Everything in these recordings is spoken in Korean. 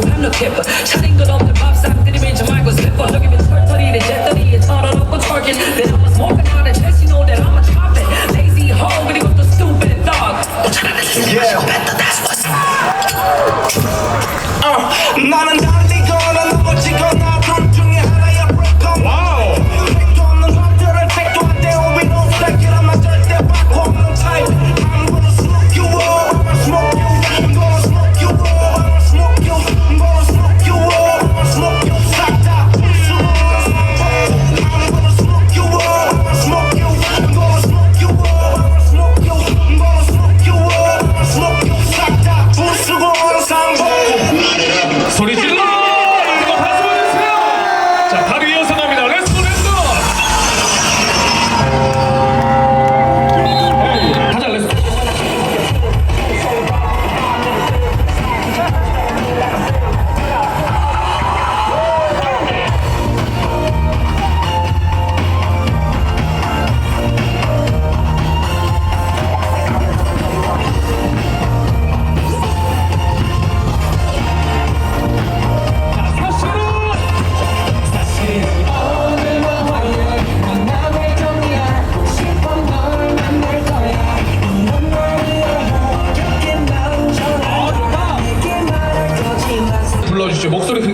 좀 합력해봐 차린 건 없는 밥상 들이밀지 말고 슬퍼 여기 빈 털털이를 잿더리에 털어놓고 twerking. Then I was walking on the chest you know that I'm a top it. Lazy hoe 그리고 또 stupid dog. 모자라는 세상 yeah. better that's what's up. Uh, 나는 담대거나 넘어지거나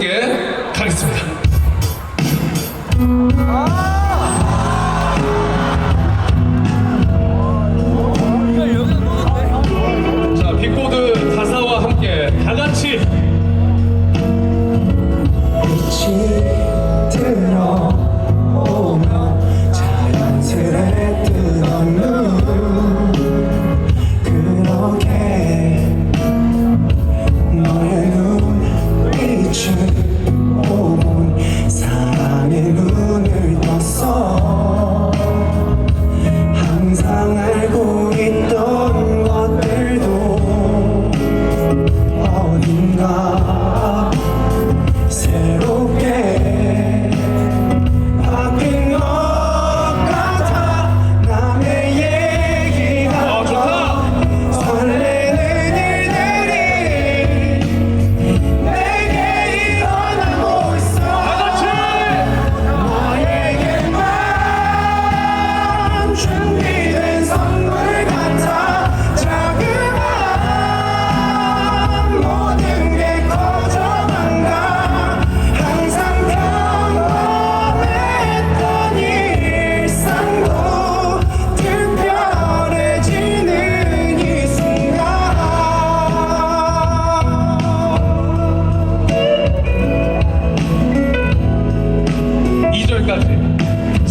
함께 가겠습니다. 아 어, 자, 빅보드 가사와 함께 다 같이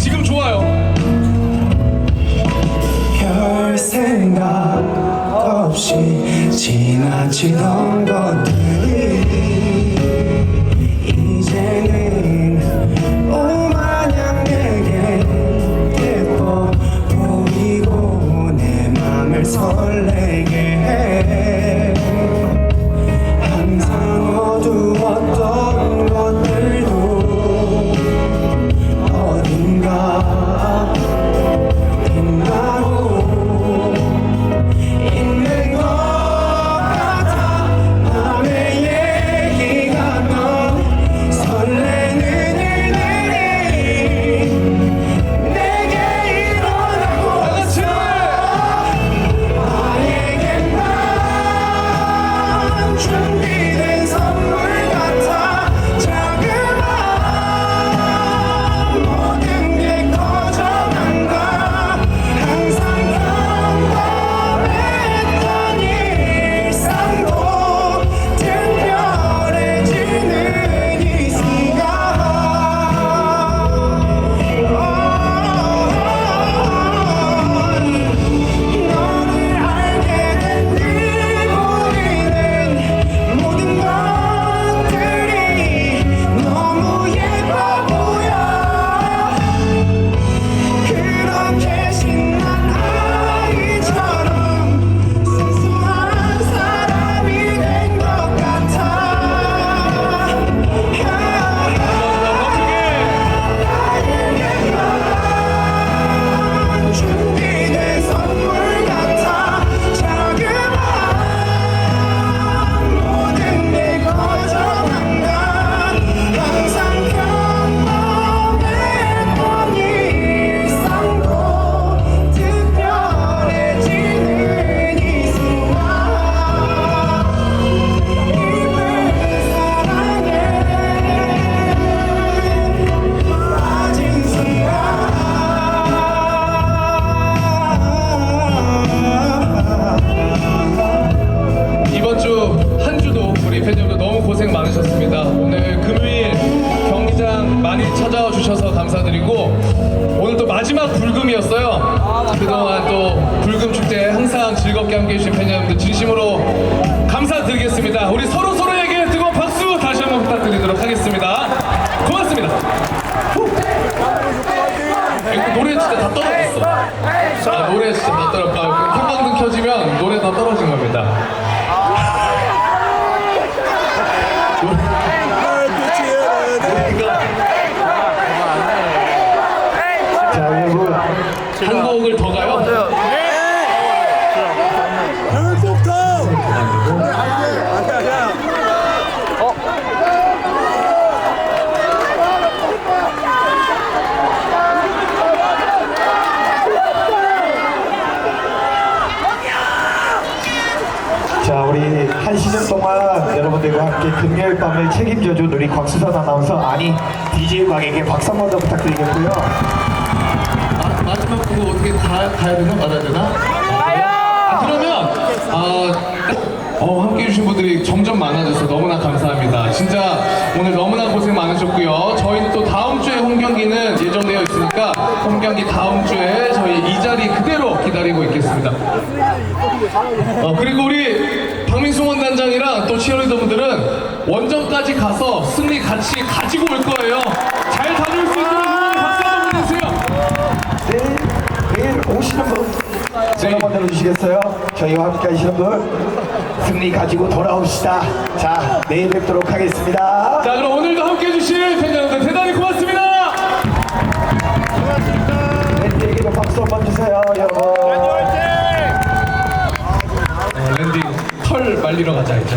지금 좋아요. 별 생각 없이 지나치던 것들이 불금이었어요. 그동안 또 불금 축제 항상 즐겁게 함께 해 주신 팬 여러분들 진심으로 감사드리겠습니다. 우리 서로 서로에게 뜨거운 박수 다시 한번 부탁드리도록 하겠습니다. 고맙습니다. 후. 노래 진짜 다 떨어졌어. 아, 노래 진짜 다 떨어졌다. 형광등 켜지면 노래 다 떨어진 겁니다. 자 우리 한 시즌 동안 여러분들과 함께 금요일 밤을 책임져준 우리 곽수선 아나운서 아니 DJ 곽에게 박수 한 번 더 부탁드리겠고요 마, 마지막 그거 어떻게 가, 가야 되나? 말아야 되나? 아, 그러면 어, 어, 함께 해 주신 분들이 점점 많아져서 너무나 감사합니다. 진짜 오늘 너무나 고생 많으셨고요. 저희는 또 다음 주에 홈 경기는 예정되어 있 으니까 홈 경기 다음 주에 저희 이 자리 그대로 기다리고 있겠습니다. 어, 그리고 우리 박민수 원단장이랑 또 치어리더 분들은 원정까지 가서 승리 같이 가지고 올 거예요. 잘 다녀올 수 있도록 박수 한번 보내주세요. 내일 내일 오시는 분 전화 한번 들어주시겠어요? 저희와 함께 하시는 분 승리 가지고 돌아옵시다 자 내일 뵙도록 하겠습니다 자 그럼 오늘도 함께 해주신 팬 여러분들 대단히 고맙습니다 박수 한번 주세요 여러분. 어, 랜디 털 말리러 가자 이제